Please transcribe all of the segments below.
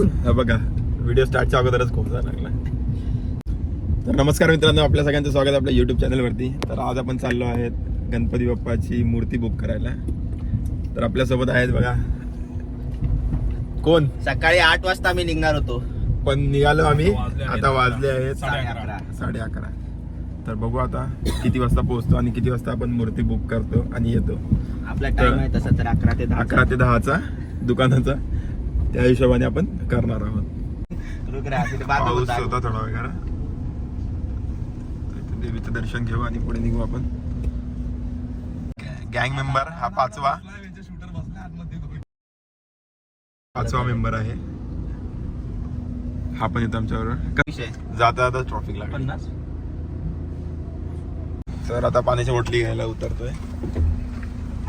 हा बघा व्हिडिओ स्टार्टच्या अगोदरच खूप जायला लागला. तर नमस्कार मित्रांनो आपल्या सगळ्यांचं स्वागत आहे आपल्या युट्यूब चॅनलवरती तर आज आपण चाललो आहेत गणपती बाप्पाची मूर्ती बुक करायला. तर आपल्यासोबत आहेत बघा. कोण? सकाळी आठ वाजता आम्ही निघणार होतो. पण निघालो आम्ही. आता वाजले आहेत. अकरा. साडे अकरा. तर बघू आता किती वाजता पोहोचतो आणि किती वाजता आपण मूर्ती बुक करतो आणि येतो. आपला टाइम आहे तसा तर अकरा ते दहा अकरा ते दहाचा दुकानाचा. त्या हिशोबाने आपण करणार आहोत. पाऊस होता. थोडा वगैरे देवीचं दर्शन घेऊ आणि पुढे निघू आपण. गँग मेंबर हा पाचवा. पाचवा मेंबर आहे. हा पण येतो आमच्याबरोबर. जाता जाता ट्रॉफिक लागली. पन्नास. तर आता पाण्याची बॉटली घ्यायला उतरतोय.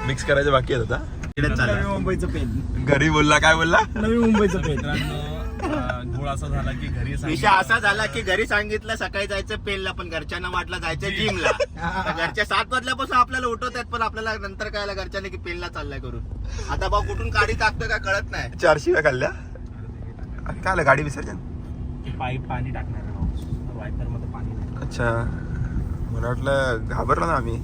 मिक्स करायचं बाकी आहे आता. मुंबईचं पेन. घरी बोलला काय बोलला? नवी मुंबईचं पेन. धूळ असा झाला की घरी विषय असा झाला की घरी सांगितलं सकाळी जायचं पेनला पण घरच्यांना वाटलं जायचं जिमला घरच्या सात वाजल्यापासून आपल्याला उठवत आहेत पण आपल्याला नंतर कळायला घरच्याने की पेनला चाललाय करून. आता भाऊ कुठून गाडी टाकतोय काय कळत नाही. चार शिव्या खाल्ल्या. आणि काय आलं गाडी विसर्जन पाईप पाणी टाकणार वायपरमध्ये पाणी नाही. अच्छा. मला वाटलं घाबरलो ना आम्ही.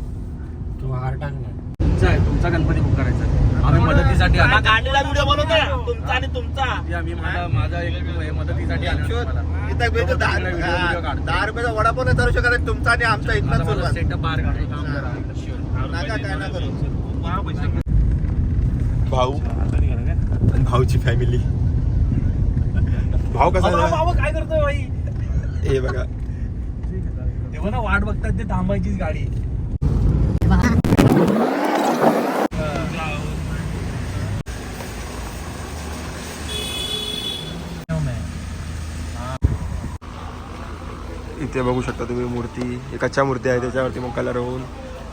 तुमचा आहे तुमचा गणपती बुक करायचा आम्ही मदतीसाठी आलो. गाडीला व्हिडिओ बनवतोय तुमचा आणि तुमचा. ते आम्ही माझा माझा एक हे मदतीसाठी आलो मला. इथं दहा व्हिडिओ हा. दहा रुपयाचा वडापाव नाही करू शकत आहे, तुमचा आणि आमचा आता इथला माझा सुरुवात. सेटअप बाहेर काढतो काम करा. नका काय ना करू. भाऊ? आणि भाऊची फॅमिली भाऊ कसा आहे? बाबा, काय करतोय बाई? हे बघा. तेव्हा ना वाट बघतात ते थांबायचीच गाडी. इथे बघू शकता तुम्ही मूर्ती. एक कच्च्या मूर्ती आहे त्याच्यावरती मग कलर होऊन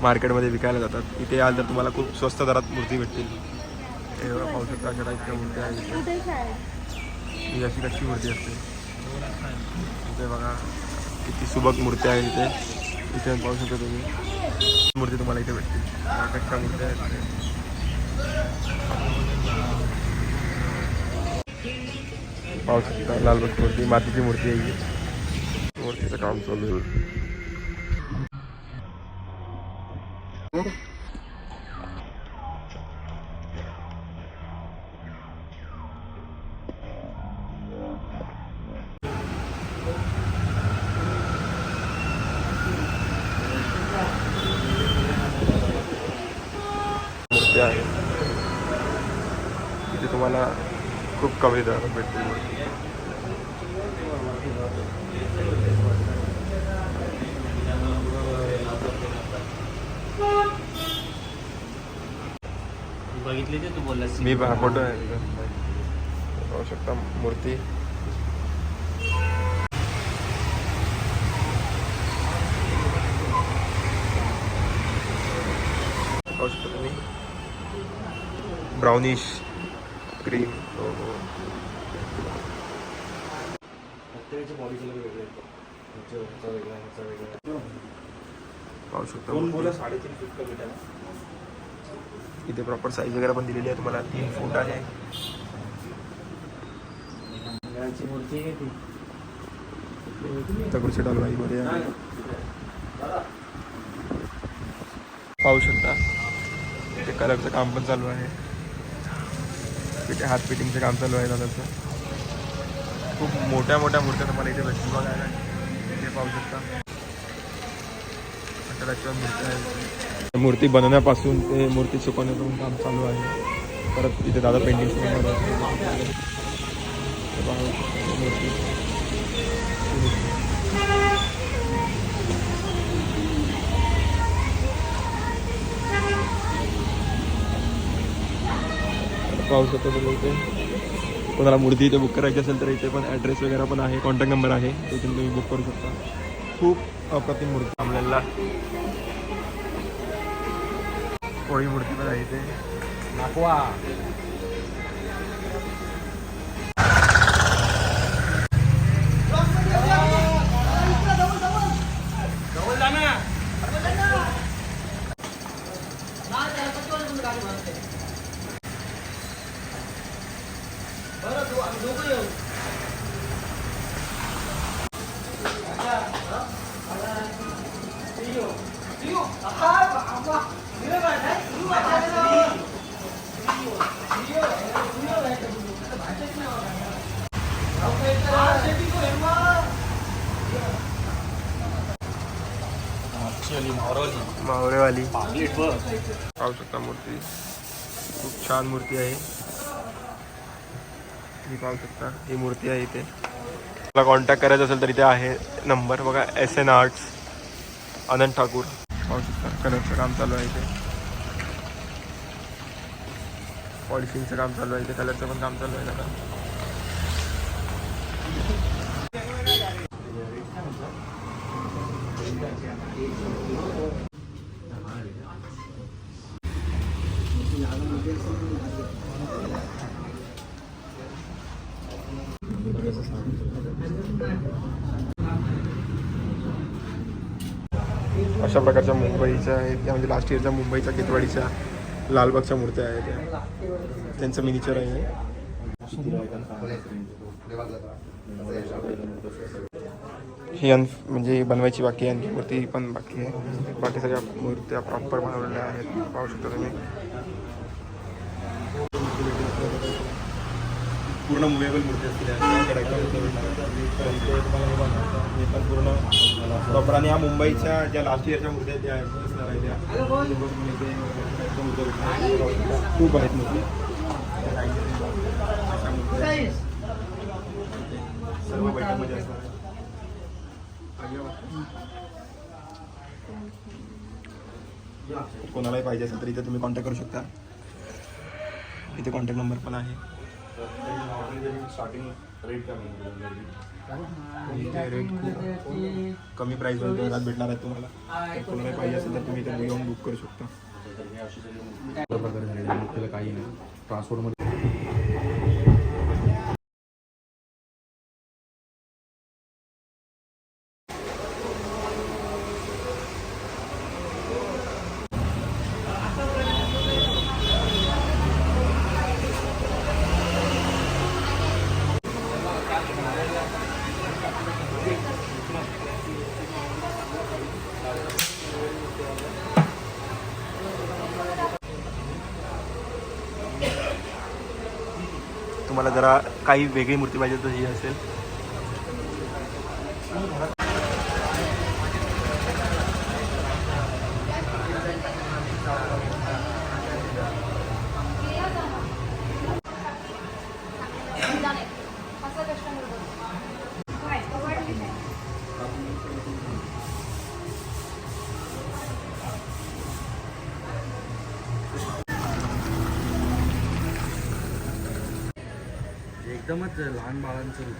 मार्केटमध्ये विकायला जातात. इथे आल तर तुम्हाला खूप स्वस्त दरात मूर्ती भेटतील. हे पाहू शकता अशा टाईपच्या मूर्ती आहेत इथे. ही अशी कच्ची मूर्ती असते. इथे बघा किती सुबक मूर्ती आहे इथे. इथे पाहू शकता तुम्ही. मूर्ती तुम्हाला इथे भेटतील. कच्च्या मूर्ती आहेत पाहू शकता लालबाग मूर्ती मातीची मूर्ती आहे काम चालू आहे. मूर्ती आहे. तिथे तुम्हाला खूप कमी दरात भेटतील. ते तू मी हा फोटो आहे. पाहू शकता मूर्ती. पाहू शकता तुम्ही. ब्राउनिश क्रीम पाहू शकता मूर्ती. इथे प्रॉपर साईज वगैरे पण दिलेली आहे तुम्हाला. तीन फूट आहे. दगडूशेठ हलवाईमध्ये आहे. पाहू शकता. इथे कलरचं काम पण चालू आहे. इथे हात फिटिंगचं काम चालू आहे दादाचं. खूप मोठ्या मोठ्या मूर्त्या तुम्हाला इथे भेटतील बघायला. इथे पाहू शकता. आकाराच्या मूर्ती आहेत मूर्ती बनवण्यापासून ते मूर्ती सुकवण्याचं काम चालू आहे. परत इथे दादा पेंटिंग मूर्ती. पाहू शकतो तुम्ही इथे. कोणाला मूर्ती इथे बुक करायची असेल तर इथे पण ॲड्रेस वगैरे पण आहे. कॉन्टॅक्ट नंबर आहे. तिथून तुम्ही बुक करू शकता. खूप अप्रतिम मूर्ती. आपल्याला. कोळी मूर्ती पण आहे इथे. नाकवा मावळेवाली. पाहू शकता मूर्ती. खूप छान मूर्ती आहे. ही पाहू शकता ही मूर्ती आहे इथे. मला कॉन्टॅक्ट करायचा असेल तर इथे आहे नंबर बघा S N arts Anand Thakur. पाहू शकता कलरचं काम चालू आहे इथे. पॉलिशिंगचं काम चालू आहे इथे. कलरचं पण काम चालू आहे का अशा प्रकारच्या मुंबईच्या आहेत त्या म्हणजे लास्ट इयरच्या मुंबईच्या केतवाडीच्या लालबागच्या मूर्त्या आहेत. त्यांचं मिनिचर आहे. ही अन म्हणजे बनवायची बाकी आहे आणखी मूर्ती पण बाकी आहे. बाकी सगळ्या मूर्त्या प्रॉपर बनवलेल्या आहेत. पाहू शकता तुम्ही. पूर्ण मुव्हेबल मूर्ती असतील. हे पण पूर्ण प्रॉपर आणि ह्या मुंबईच्या ज्या लास्ट इयरच्या मूर्त्या आहेत त्या आहेत, आहे त्या. खूप आहेत मूर्ती सर्व बैठकमध्ये असणार आहे. कोणालाही पाहिजे असेल तर इथे तुम्ही कॉन्टॅक्ट करू शकता. इथे कॉन्टॅक्ट नंबर पण आहे. स्टार्टिंग रेट खूप कमी प्राईसमध्ये घरात भेटणार आहे तुम्हाला. तर तुम्हाला पाहिजे असेल तर तुम्ही इथे येऊन बुक करू शकता. काही नाही. ट्रान्सपोर्टमध्ये काही वेगळी मूर्ती पाहिजे तर ही असेल. एकदमच लहान बाळांचं रूप.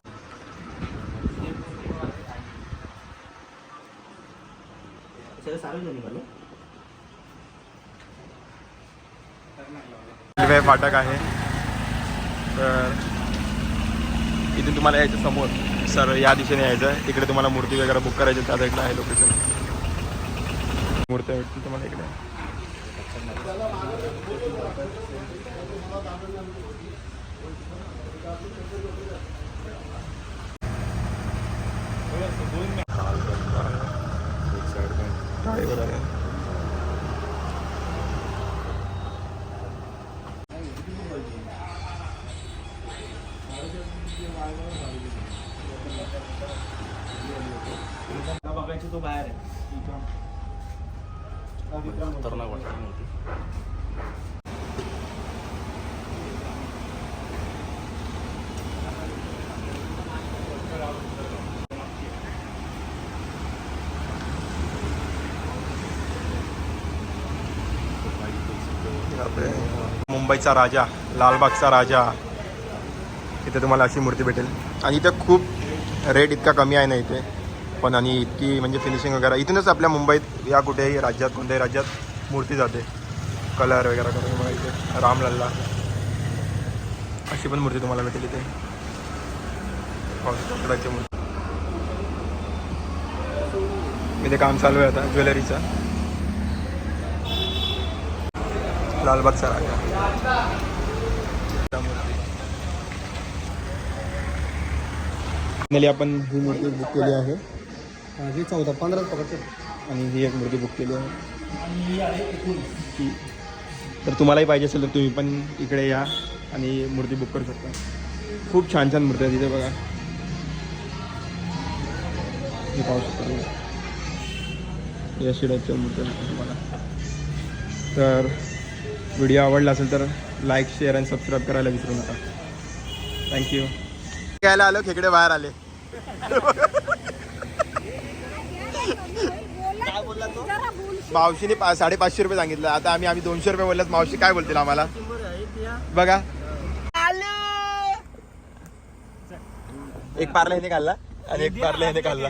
रेल्वे फाटक आहे. तर इथून तुम्हाला यायचं समोर. सर या दिशेने यायचं. आहे तिकडे तुम्हाला मूर्ती वगैरे बुक करायची त्या साईडला आहे लोकेशन मूर्त्या भेटतील तुम्हाला इकडे. बघायची तो बाहेर आहे खतरनाक वाटते मूर्ती आपले मुंबईचा राजा लालबागचा राजा. इथे तुम्हाला अशी मूर्ती भेटेल. आणि इथं खूप रेट इतका कमी आहे ना इथे. पण आणि इतकी म्हणजे फिनिशिंग वगैरे. इथूनच आपल्या मुंबईत या कुठेही राज्यात कोणत्याही राज्यात मूर्ती जाते. कलर वगैरे करून बघा इथे रामलल्ला. अशी पण मूर्ती तुम्हाला भेटेल इथे. मूर्ती. इथे काम चालू आहे आता ज्वेलरीचं. लालबागचा राजा मूर्ती Finally आपण ही मूर्ती बुक केली आहे. हे चौदा पंधरा पकडते आणि ही एक मूर्ती बुक केली आहे. तर तुम्हालाही पाहिजे असेल तर तुम्ही पण इकडे या आणि मूर्ती बुक करू शकता. खूप छान छान मूर्ती आहेत तिथे बघा. हे पाहू शकता तुम्ही. या टाईपच्या मूर्त्या तुम्हाला. तर व्हिडिओ आवडला असेल तर लाईक शेअर आणि सबस्क्राईब करायला विसरू नका. थँक्यू घ्यायला आलो खेकडे बाहेर आले. मावशीने पा साडेपाचशे रुपये सांगितलं. आता आम्ही आम्ही दोनशे रुपये बोललात मावशी काय बोलतील आम्हाला? बघा. एक पार्ला ह्याने खाल्ला आणि एक पार्ला ह्याने खाल्ला.